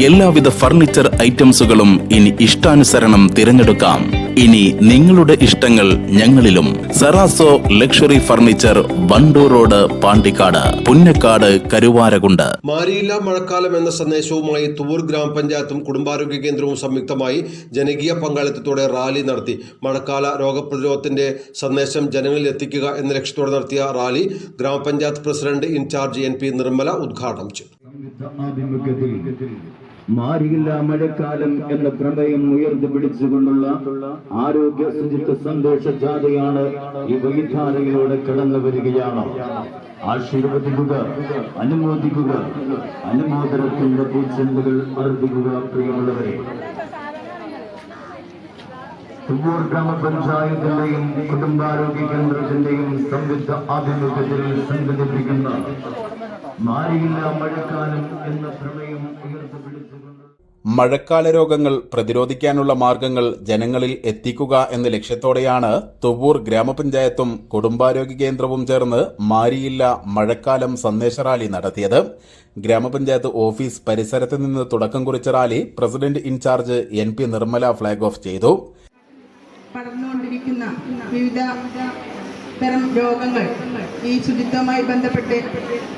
എല്ലാവിധ ഫർണിച്ചർ ഐറ്റംസുകളും ഇനി ഇഷ്ടാനുസരണം തിരഞ്ഞെടുക്കാം. ഇനി നിങ്ങളുടെ ഇഷ്ടങ്ങൾ ഞങ്ങളിലും. Serazo luxury furniture Wandoor road Pandikkad Punnakkad Karuvarakundu. മാരിയില്ല മഴക്കാലം എന്ന സന്ദേശവുമായി തുവൂർ ഗ്രാമപഞ്ചായത്തും കുടുംബാരോഗ്യ കേന്ദ്രവും സംയുക്തമായി ജനകീയ പങ്കാളിത്തത്തോടെ റാലി നടത്തി. മഴക്കാല രോഗപ്രതിരോധത്തിന്റെ സന്ദേശം ജനങ്ങളിൽ എത്തിക്കുക എന്ന ലക്ഷ്യത്തോടെ നടത്തിയ റാലി ഗ്രാമപഞ്ചായത്ത് president incharge N P Nirmala ഉദ്ഘാടനം ചെയ്തു. ആഭിമുഖ്യത്തിൽ മാറിയില്ല മഴക്കാലം എന്ന പ്രമേയം ഉയർന്നു പിടിച്ചുകൊണ്ടുള്ള ആരോഗ്യ ശുചിത്വ സന്ദേശ ജാഥയാണ് ഈ വൈധാരയിലൂടെ കടന്നു വരികയാണ്. ആശീർവദിക്കുക അനുമോദിക്കുക അനുമോദനത്തിന്റെ പൂച്ചെണ്ടുകൾ അർപ്പിക്കുക പ്രിയമുള്ളവരെ. തുവൂർ ഗ്രാമപഞ്ചായത്തിന്റെയും കുടുംബാരോഗ്യ കേന്ദ്രത്തിന്റെയും സംയുക്ത ആഭിമുഖ്യത്തിൽ സംഘടിപ്പിക്കുന്ന മാറിയില്ല മഴക്കാലം എന്ന പ്രമേയം മഴക്കാല രോഗങ്ങൾ പ്രതിരോധിക്കാനുള്ള മാർഗങ്ങൾ ജനങ്ങളിൽ എത്തിക്കുക എന്ന ലക്ഷ്യത്തോടെയാണ് തുവൂർ ഗ്രാമപഞ്ചായത്തും കുടുംബാരോഗ്യ കേന്ദ്രവും ചേർന്ന് മാരിയില്ല മഴക്കാലം സന്ദേശ റാലി നടത്തിയത്. ഗ്രാമപഞ്ചായത്ത് ഓഫീസ് പരിസരത്ത് നിന്ന് തുടക്കം കുറിച്ച rally president incharge N P Nirmala flag off ചെയ്തു. വിവിധ തരം രോഗങ്ങൾ ഈ ശുചിത്വവുമായി ബന്ധപ്പെട്ട്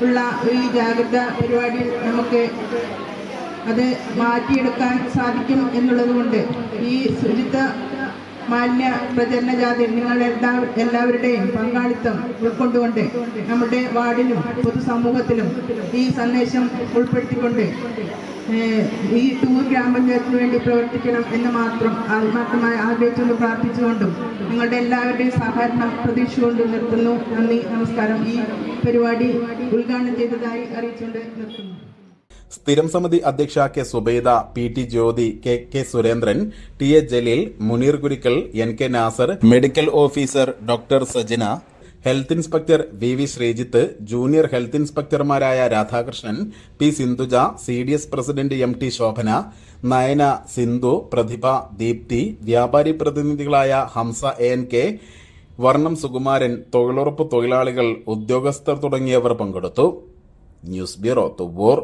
ഉള്ള ഈ ജാഗ്രത പരിപാടി നമുക്ക് അത് മാറ്റിയെടുക്കാൻ സാധിക്കും എന്നുള്ളത് കൊണ്ട് ഈ ശുചിത്വ മാന്യ പ്രചരണ ജാഥയിൽ നിങ്ങളുടെ എല്ലാ എല്ലാവരുടെയും പങ്കാളിത്തം ഉൾക്കൊണ്ടുകൊണ്ട് നമ്മുടെ വാർഡിലും പൊതുസമൂഹത്തിലും ഈ സന്ദേശം ഉൾപ്പെടുത്തിക്കൊണ്ട് ഈ ടൂർ ഗ്രാമപഞ്ചായത്തിന് വേണ്ടി പ്രവർത്തിക്കണം എന്ന് മാത്രം ആത്മാർത്ഥമായി ആഗ്രഹിച്ചുകൊണ്ട് പ്രാർത്ഥിച്ചുകൊണ്ടും നിങ്ങളുടെ എല്ലാവരുടെയും സഹകരണം പ്രതീക്ഷിച്ചുകൊണ്ടും നിർത്തുന്നു. നന്ദി നമസ്കാരം. ഈ പരിപാടി ഉദ്ഘാടനം ചെയ്തതായി അറിയിച്ചുകൊണ്ട് നിർത്തുന്നു. സ്ഥിരം സമിതി അധ്യക്ഷ K Subaida P T Jyothi K K Surendran T A Jaleel Muneer Gurikkal N K Nasar medical officer doctor Sajana health inspector V V Sreejith junior health ഇൻസ്പെക്ടർമാരായ Radhakrishnan P Sindhuja C D S president M T Shobhana Nayana Sindhu Prathibha Deepthi വ്യാപാരി പ്രതിനിധികളായ Hamsa A N K Varnam Sukumaran തൊഴിലുറപ്പ് തൊഴിലാളികൾ ഉദ്യോഗസ്ഥർ തുടങ്ങിയവർ പങ്കെടുത്തു. News bureau Thuvur